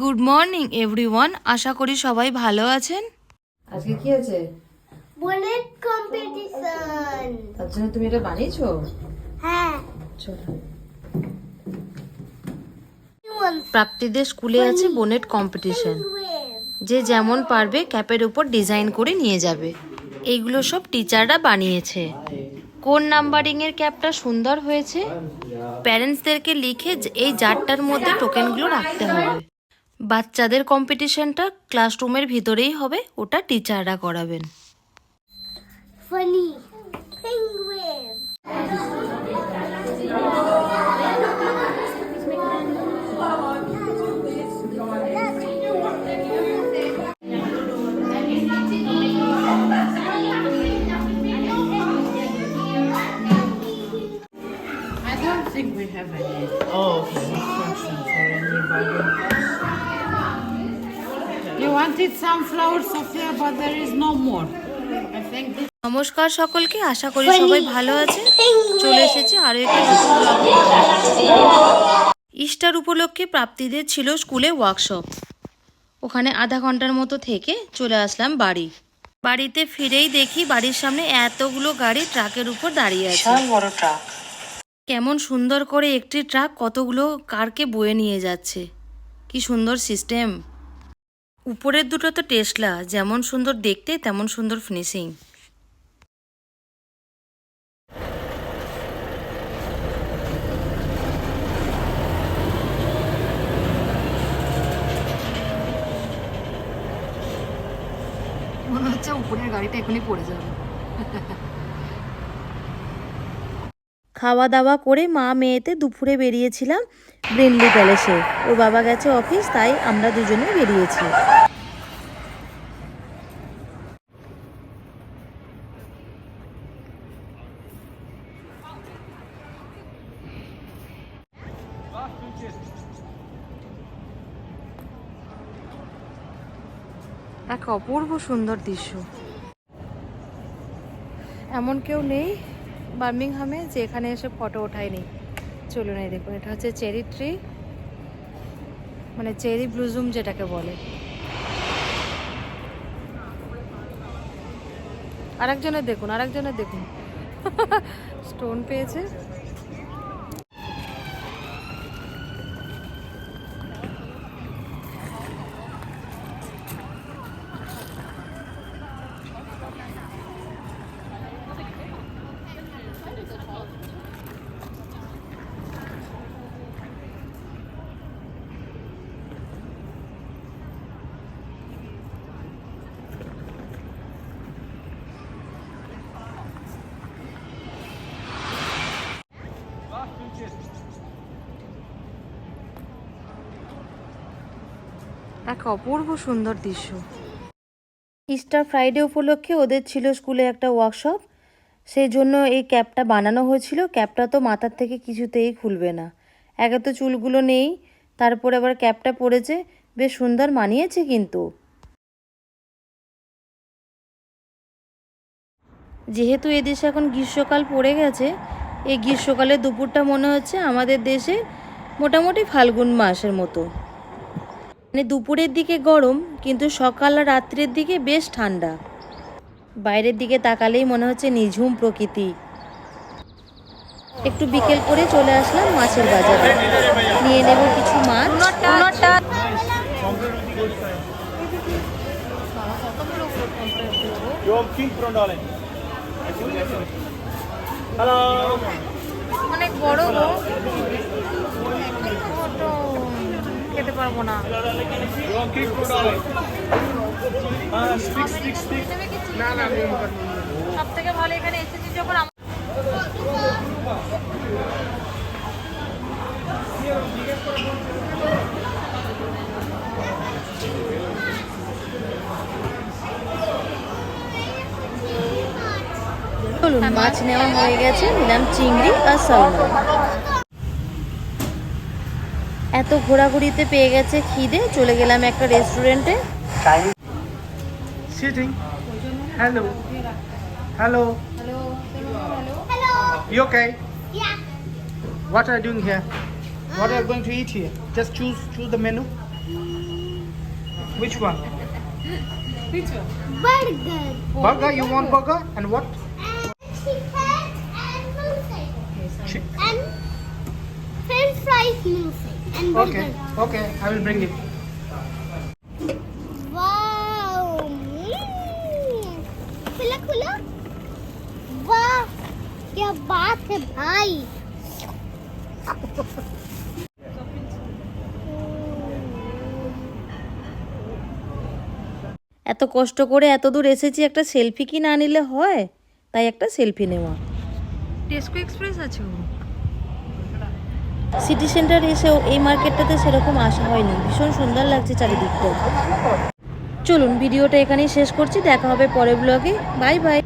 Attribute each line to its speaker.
Speaker 1: Good morning everyone আশা করি সবাই ভালো আছেন।
Speaker 2: আজকে কি আছে?
Speaker 3: বুলেট কম্পিটিশন
Speaker 2: তার জন্য তুমি এটা বানিয়েছো?
Speaker 3: হ্যাঁ।
Speaker 2: চলো
Speaker 1: প্রাপ্তিদের স্কুলে আছে বোনেট কম্পিটিশন যে যেমন পারবে ক্যাপের উপর ডিজাইন করে নিয়ে যাবে। এইগুলো সব টিচাররা বানিয়েছে। কোন নাম্বারিং এর ক্যাপটা সুন্দর হয়েছে? প্যারেন্টসদেরকে লিখে এই জারটার মধ্যে টোকেনগুলো রাখতে হবে। বাচ্চাদের কম্পিটিশনটা ক্লাসরুমের ভিতরেই হবে ওটা টিচাররা করাবেন
Speaker 3: funny
Speaker 4: I don't think we have any. Oh, okay. You wanted sunflower, Sophia, but there is no more. I think this.
Speaker 1: নমস্কার সকলকে আশা করি সবাই ভালো আছে চলে এসেছে আরও একটি। ইস্টার উপলক্ষে প্রাপ্তিদের ছিল স্কুলে ওয়ার্কশপ ওখানে আধা ঘণ্টার মতো থেকে চলে আসলাম বাড়ি বাড়িতে ফিরেই দেখি বাড়ির সামনে এতগুলো গাড়ি ট্রাকের উপর দাঁড়িয়ে আছে
Speaker 2: বড় ট্রাক
Speaker 1: কেমন সুন্দর করে একটি ট্রাক কতগুলো কারকে বয়ে নিয়ে যাচ্ছে কি সুন্দর সিস্টেম উপরের দুটো তো টেসলা, যেমন সুন্দর দেখতে, তেমন সুন্দর ফিনিশিং মনে হচ্ছে উপরের গাড়িটা এখনই পড়ে যাবে। খাওয়া দাওয়া করে মা মেয়েতে দুপুরে বেরিয়েছিলাম। ব্রিনলি প্যালেসে। ওর বাবা গেছে অফিস, তাই আমরা দুজনে বেরিয়েছি। এক অপূর্ব সুন্দর দৃশ্য। এমন কেউ নেই বার্মিংহামে যে এখানে এসে ফটো ওঠায়নি। চলুন এই দেখুন, এটা হচ্ছে চেরি ট্রি মানে চেরি ব্লুজুম যেটাকে বলে। আরেকজনের দেখুন আরেকজনের দেখুন। স্টোন পেয়েছে। এক অপূর্ব সুন্দর দৃশ্য। ইস্টার ফ্রাইডে উপলক্ষে ওদের ছিল স্কুলে একটা ওয়ার্কশপ সেই জন্য এই ক্যাপটা বানানো হয়েছিল। ক্যাপটা তো মাথার থেকে কিছুতেই খুলবে না। একে তো চুলগুলো নেই, তারপরে আবার ক্যাপটা পরেছে বেশ সুন্দর মানিয়েছে কিন্তু। যেহেতু এদেশে এখন গ্রীষ্মকাল পড়ে গেছে, এই গ্রীষ্মকালে দুপুরটা মনে হচ্ছে আমাদের দেশে মোটামুটি ফাল্গুন মাসের মতো। মানে দুপুরের দিকে গরম, কিন্তু সকাল আর রাত্রের দিকে বেশ ঠান্ডা। বাইরের দিকে তাকালেই মনে হচ্ছে নিঝুম প্রকৃতি। একটু বিকেল করে চলে আসলাম মাছের বাজারে। নিয়ে নেব কিছু মাছ. অনেক বড়
Speaker 5: stick, stick.
Speaker 1: সব থেকে ভালো এখানে এসেছি যখন মাছ নেওয়া হয়ে গেছে নিলাম চিংড়ি আর সালমন এত ঘোরাঘুরিতে পেয়ে গেছে খিদে চলে গেলাম একটা রেস্টুরেন্টে.
Speaker 5: Hello. Hello.
Speaker 3: Hello.
Speaker 5: You okay?
Speaker 3: Yeah.
Speaker 5: What are you doing here? What are you going to eat here? Just choose choose the menu. Which one?
Speaker 3: Burger.
Speaker 5: Burger? You want burger? And what?
Speaker 3: And chicken and milkshake.
Speaker 5: Chi-
Speaker 3: And french fries milkshake. And burger.
Speaker 5: Okay, okay, I will bring it.
Speaker 3: Wow. Mm. खुला खुला वाह क्या बात है भाई
Speaker 1: এত কষ্ট করে এত দূর এসেছি একটা সেলফি কি না নিলে হয় তাই একটা সেলফি নেওয়া
Speaker 2: টেস্কো এক্সপ্রেস আছে ও।
Speaker 1: সিটি সেন্টার এসেও এই মার্কেটটাতে সেরকম আসা হয়নি। ভীষণ সুন্দর লাগছে চারিদিকটা চলুন, ভিডিওটা এখানেই শেষ করছি। দেখা হবে পরের ব্লগে বাই বাই।